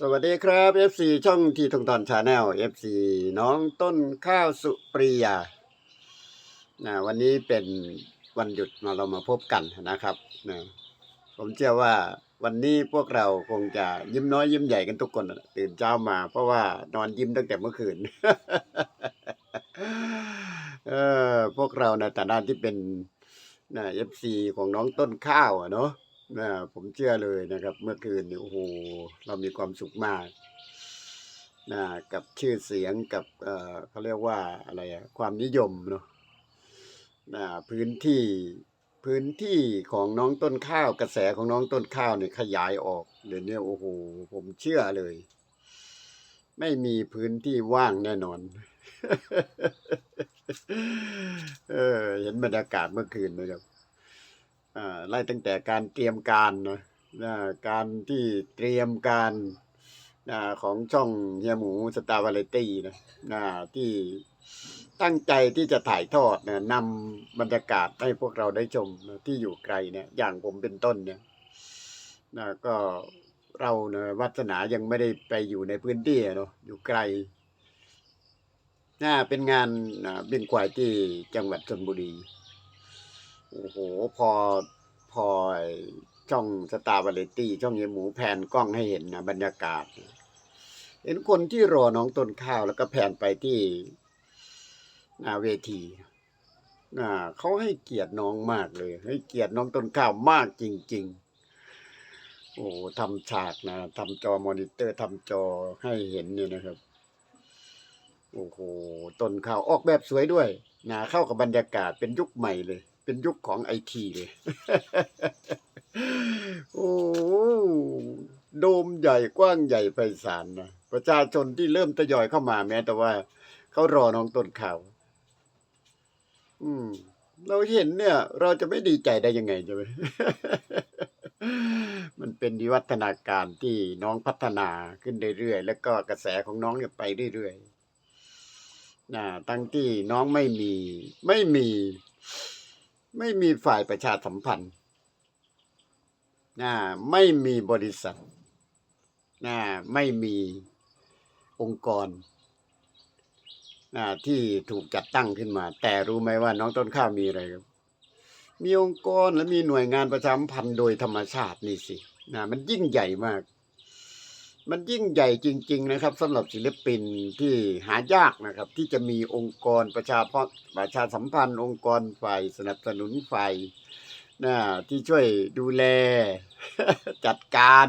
สวัสดีครับ FC ช่องทีทงตอนชาแนล FC น้องต้นข้าวสุปริยานะวันนี้เป็นวันหยุดมาเรามาพบกันนะครับนะผมเชื่อว่าวันนี้พวกเราคงจะยิ้มน้อยยิ้มใหญ่กันทุกคนตื่นเช้ามา เพราะว่านอนยิ้มตั้งแต่เมื่อคืน เออพวกเราในฐานะที่เป็นนะ FC ของน้องต้นข้าวอะเนาะ นะผมเชื่อเลยนะครับ เมื่อคืนนี่โอ้โหเรามีความสุขมากนะกับชื่อเสียงกับเอ่อเขาเรียกว่าอะไรอะความนิยมเนาะนะพื้นที่พื้นที่ของน้องต้นข้าวกระแสของน้องต้นข้าวเนี่ยขยายออกเดี๋ยวนี้โอ้โหผมเชื่อเลย ไม่มีพื้นที่ว่างแน่นอน เออเห็นบรรยากาศเมื่อคืนไหมครับ ไล่ตั้งแต่การเตรียมการนะการที่เตรียมการนะของช่องเฮียหมูสตาร์วาไรตี้นะที่ตั้งใจที่จะถ่ายทอดนะนำบรรยากาศให้พวกเราได้ชมนะที่อยู่ไกลเนี่ยอย่างผมเป็นต้นเนี่ยนะก็เรานะวัฒนายังไม่ได้ไปอยู่ในพื้นที่เนาะอยู่ไกลน่าเป็นงานนะบินควายที่จังหวัดชลบุรี โอ้โห พอพอช่องสตาร์วาเลตี้ช่องเยหมูแผนกล้องให้เห็นนะบรรยากาศ เห็นคนที่รอน้องต้นข้าวแล้วก็แผนไปที่หน้าเวทีน่าเขาให้เกียรติน้องมากเลย ให้เกียรติน้องต้นข้าวมากจริง ๆ โอ้โหทำฉากนะทำจอมอนิเตอร์ทำจอให้เห็นเนี่ยนะครับ โอ้โหต้นข้าวออกแบบสวยด้วยนะเข้ากับบรรยากาศเป็นยุคใหม่เลย เป็นยุคของไอทีเลย โอ้โดมใหญ่กว้างใหญ่ไพศาลนะประชาชนที่เริ่มทยอยเข้ามาแม้ แต่ว่าเขารอน้องต้นข่าว อืม เราเห็นเนี่ย เราจะไม่ดีใจได้ยังไงใช่ไหมมันเป็นวิวัฒนาการที่น้องพัฒนาขึ้นเรื่อยๆแล้วก็กระแสของน้องเนี่ยไปเรื่อยๆนะตั้งที่น้องไม่มี ไม่มี ไม่มีฝ่ายประชาสัมพันธ์นะไม่มีบริษัทนะไม่มีองค์กรนะที่ถูกจัดตั้งขึ้นมา แต่รู้ไหมว่าน้องต้นข้าวมีอะไรครับมีองค์กรและมีหน่วยงานประชาสัมพันธ์โดยธรรมชาตินี่สินะมันยิ่งใหญ่มาก มันยิ่งใหญ่จริง ๆ นะครับสำหรับศิลปินที่หายากนะครับ ที่จะมีองค์กรประชาพประชาสัมพันธ์องค์กรฝ่ายสนับสนุนฝ่ายนะที่ช่วยดูแล จัดการ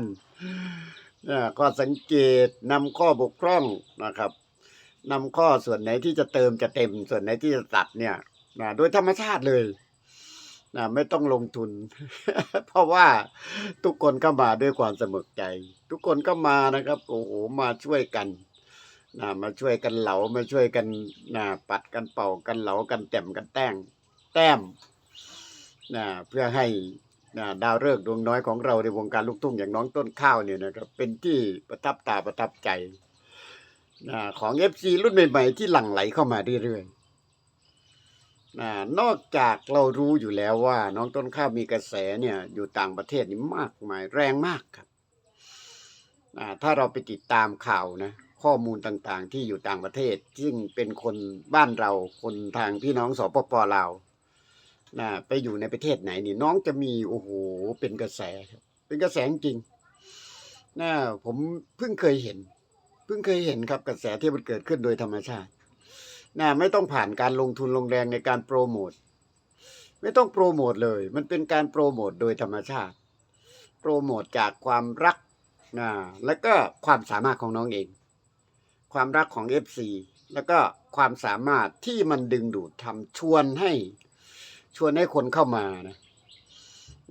นะข้อสังเกตนำข้อบกพร่องนะครับนำข้อส่วนไหนที่จะเติมจะเต็ม ส่วนไหนที่จะตัดเนี่ยนะโดยธรรมชาติเลยนะไม่ต้องลงทุน เพราะว่าทุกคนก็มาด้วยความสมัครใจ ทุกคนก็มานะครับ โอ้โหมาช่วยกันนะมาช่วยกันเหลามาช่วยกันนะปัดกันเป่ากันเหลากันแต้มกันแต้งแต้มนะเพื่อให้นะดาวฤกษ์ดวงน้อยของเราในวงการลูกทุ่งอย่างน้องต้นข้าวเนี่ยนะครับเป็นที่ประทับตาประทับใจนะของเอฟซีรุ่นใหม่ๆที่หลั่งไหลเข้ามาเรื่อยๆนะนอกจากเรารู้อยู่แล้วว่า น้องต้นข้าวมีกระแสเนี่ยอยู่ต่างประเทศนี่มากมายแรงมากครับ ถ้าเราไปติดตามข่าวนะข้อมูลต่างๆ ที่อยู่ต่างประเทศ ซึ่งเป็นคนบ้านเราคนทางพี่น้องสปปลาวนะไปอยู่ในประเทศไหนนี่น้องจะมีโอ้โหเป็นกระแส เป็นกระแสจริงนะผมเพิ่งเคยเห็น เพิ่งเคยเห็นครับกระแสที่มันเกิดขึ้นโดยธรรมชาตินะไม่ต้องผ่านการลงทุนลงแรงในการโปรโมทไม่ต้องโปรโมทเลย มันเป็นการโปรโมทโดยธรรมชาติ โปรโมทจากความรัก นะแล้วก็ความสามารถของน้องเอง ความรักของ FC แล้วก็ความสามารถที่มันดึงดูดทำชวนให้ชวนให้คนเข้ามานะ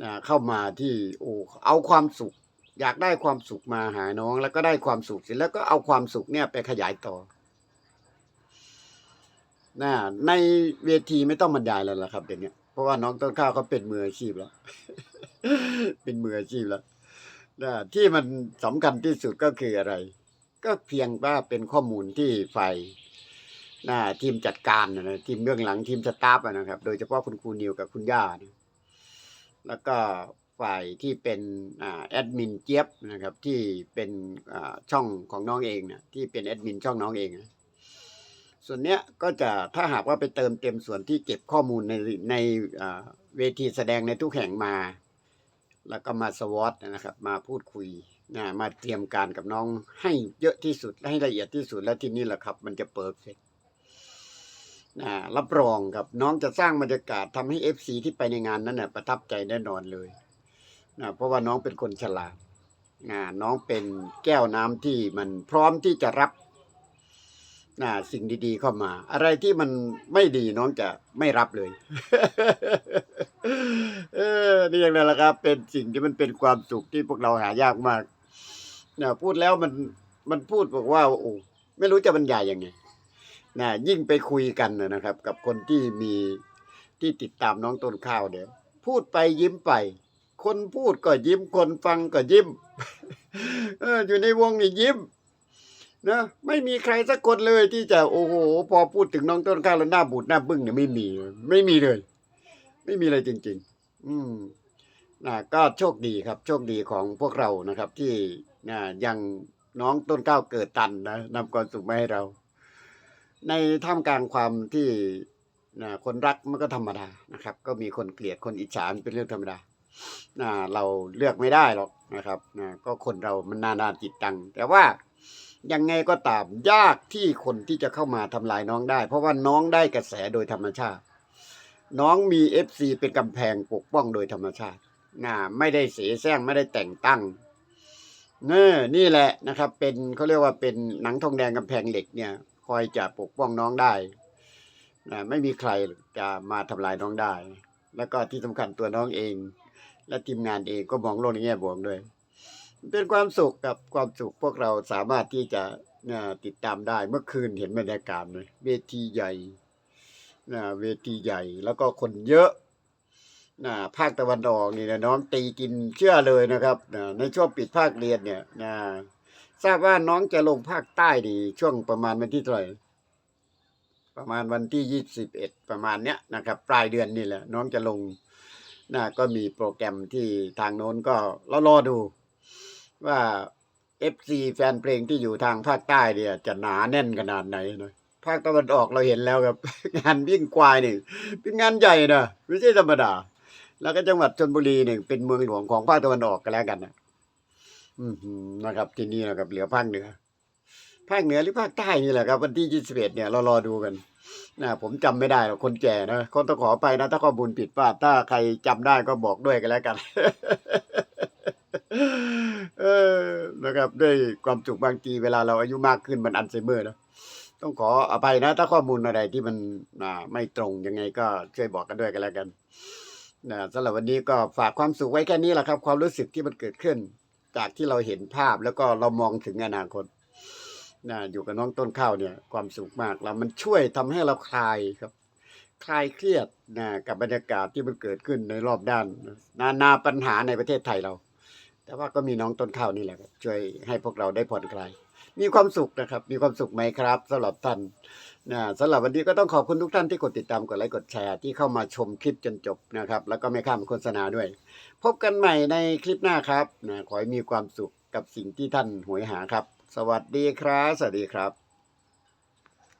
นะเข้ามาที่โอ้เอาความสุข อยากได้ความสุขมาหาน้อง แล้วก็ได้ความสุขเสร็จแล้วก็เอาความสุขเนี่ยไปขยายต่อนะในเวทีไม่ต้องบรรยายแล้วล่ะครับเดี๋ยวนี้เพราะว่าน้องต้นข้าวเขาเป็นมืออาชีพแล้ว เป็นมืออาชีพแล้ว ที่มันสำคัญที่สุดก็คืออะไร ก็เพียงว่าเป็นข้อมูลที่ฝ่ายนะทีมจัดการนะทีมเบื้องหลังทีมสตาฟนะครับ โดยเฉพาะคุณครูนิวกับคุณย่านี่ยแล้วก็ฝ่ายที่เป็นแอดมินเจี๊ยบนะครับ ที่เป็นช่องของน้องเองนี่ยที่เป็นแอดมินช่องน้องเองนะส่วนเนี้ยก็จะถ้าหากว่าไปเติมเต็มส่วนที่เก็บข้อมูลในในเวทีแสดงในทุกแห่งมา แล้วก็มาสวอตนะครับ มาพูดคุยนะมาเตรียมการกับน้องให้เยอะที่สุดให้ละเอียดที่สุดแล้วที่นี่แหละครับ มันจะเปิดเสร็จนะรับรองครับน้องจะสร้างบรรยากาศทำให้เอฟซีที่ไปในงานนั้นนะประทับใจแน่นอนเลยนะเพราะว่าน้องเป็นคนฉลาดนะน้องเป็นแก้วน้ำที่มันพร้อมที่จะรับนะสิ่งดี ๆ เข้ามา อะไรที่มันไม่ดีน้องจะไม่รับเลย เออนี่อย่างนั้นแหละครับ เป็นสิ่งที่มันเป็นความสุขที่พวกเราหายากมากนะพูดแล้วมันมันพูดบอกว่าโอ้ไม่รู้จะบรรยายยังไงนะยิ่งไปคุยกันนะครับ กับคนที่มีที่ติดตามน้องต้นข้าวเนี่ยพูดไปยิ้มไป คนพูดก็ยิ้ม คนฟังก็ยิ้มเอออยู่ในวงนี่ยิ้มนะไม่มีใครสักคนเลยที่จะโอ้โห พอพูดถึงน้องต้นข้าวแล้วหน้าบูดหน้าบึ้งเนี่ยไม่มี ไม่มีเลย ไม่มีอะไรจริง ๆ อืมนะก็โชคดีครับ โชคดีของพวกเรานะครับ ที่นะยังน้องต้นข้าวเกิดตันนะนำความสุขมาให้เรา ในท่ามกลางความที่นะคนรักมันก็ธรรมดานะครับ ก็มีคนเกลียดคนอิจฉาเป็นเรื่องธรรมดานะเราเลือกไม่ได้หรอกนะครับนะก็คนเรามันนานาจิตตัง แต่ว่ายังไงก็ตามยากที่คนที่จะเข้ามาทำลายน้องได้ เพราะว่าน้องได้กระแสโดยธรรมชาติ น้องมีเอฟซีเป็นกำแพงปกป้องโดยธรรมชาตินะไม่ได้เสียแซงไม่ได้แต่งตั้งเน่นี่แหละนะครับ เป็นเขาเรียกว่าเป็นหนังทองแดงกำแพงเหล็กเนี่ย คอยจะปกป้องน้องได้นะไม่มีใครจะมาทำลายน้องได้ แล้วก็ที่สำคัญตัวน้องเอง และทีมงานเองก็มองโลกในแง่บวกด้วย เป็นความสุขกับความสุขพวกเราสามารถที่จะนะติดตามได้เมื่อคืนเห็นบรรยากาศเลยเวทีใหญ่ นะเวทีใหญ่แล้วก็คนเยอะนะภาคตะวันออกนี่นะน้องตีกินเชื่อเลยนะครับนะในช่วงปิดภาคเรียนเนี่ยนะทราบว่าน้องจะลงภาคใต้ดีช่วงประมาณวันที่เท่าไหร่ประมาณวันที่ยี่สิบเอ็ดประมาณเนี้ยนะครับปลายเดือนนี่แหละ น้องจะลงนะก็มีโปรแกรมที่ทางโน้นก็รอรอดู ว่า FC แฟนเพลงที่อยู่ทางภาคใต้เนี่ย จะหนาแน่นขนาดไหนนะ ภาคตะวันออกเราเห็นแล้วครับ งานวิ่งควายนี่เป็นงานใหญ่นะไม่ใช่ธรรมดา แล้วก็จังหวัดชนบุรีเนี่ยเป็นเมืองหลวงของภาคตะวันออกกันแล้วกันนะอืมนะครับ ที่นี่นะครับ เหลือภาคเหนือภาคเหนือหรือภาคใต้นี่แหละครับวันที่ยี่สิบเอ็ดเนี่ยเรารอดูกันนะผมจำไม่ได้หรอกคนแก่นะคนต้องขอไปนะ ถ้าข้อมูลผิดพลาดถ้าใครจำได้ก็บอกด้วยกันแล้วกัน เออนะครับด้วยความสุขบางทีเวลาเราอายุมากขึ้นมันอัลไซเมอร์เนะ ต้องขออภัยนะ ถ้าข้อมูลอะไรที่มันไม่ตรงยังไงก็ช่วยบอกกันด้วยกันแล้วกันนะสำหรับวันนี้ก็ฝากความสุขไว้แค่นี้แหละครับ ความรู้สึกที่มันเกิดขึ้น จากที่เราเห็นภาพแล้วก็เรามองถึงอนาคตนะอยู่กับน้องต้นข้าวเนี่ยความสุขมากแล้วมันช่วยทำให้เราคลายครับ คลายเครียดนะกับบรรยากาศที่มันเกิดขึ้นในรอบด้าน นานาปัญหาในประเทศไทยเรา แต่ว่าก็มีน้องต้นข้าวนี่แหละช่วยให้พวกเราได้ผ่อนคลาย มีความสุขนะครับ มีความสุขไหมครับสำหรับท่านนะสำหรับวันนี้ก็ต้องขอบคุณทุกท่านที่กดติดตามกดไลค์กดแชร์ที่เข้ามาชมคลิปจนจบนะครับ แล้วก็ไม่ข้ามโฆษณาด้วย พบกันใหม่ในคลิปหน้าครับนะขอให้มีความสุขกับสิ่งที่ท่านหวยหาครับ สวัสดีครับ สวัสดีครับ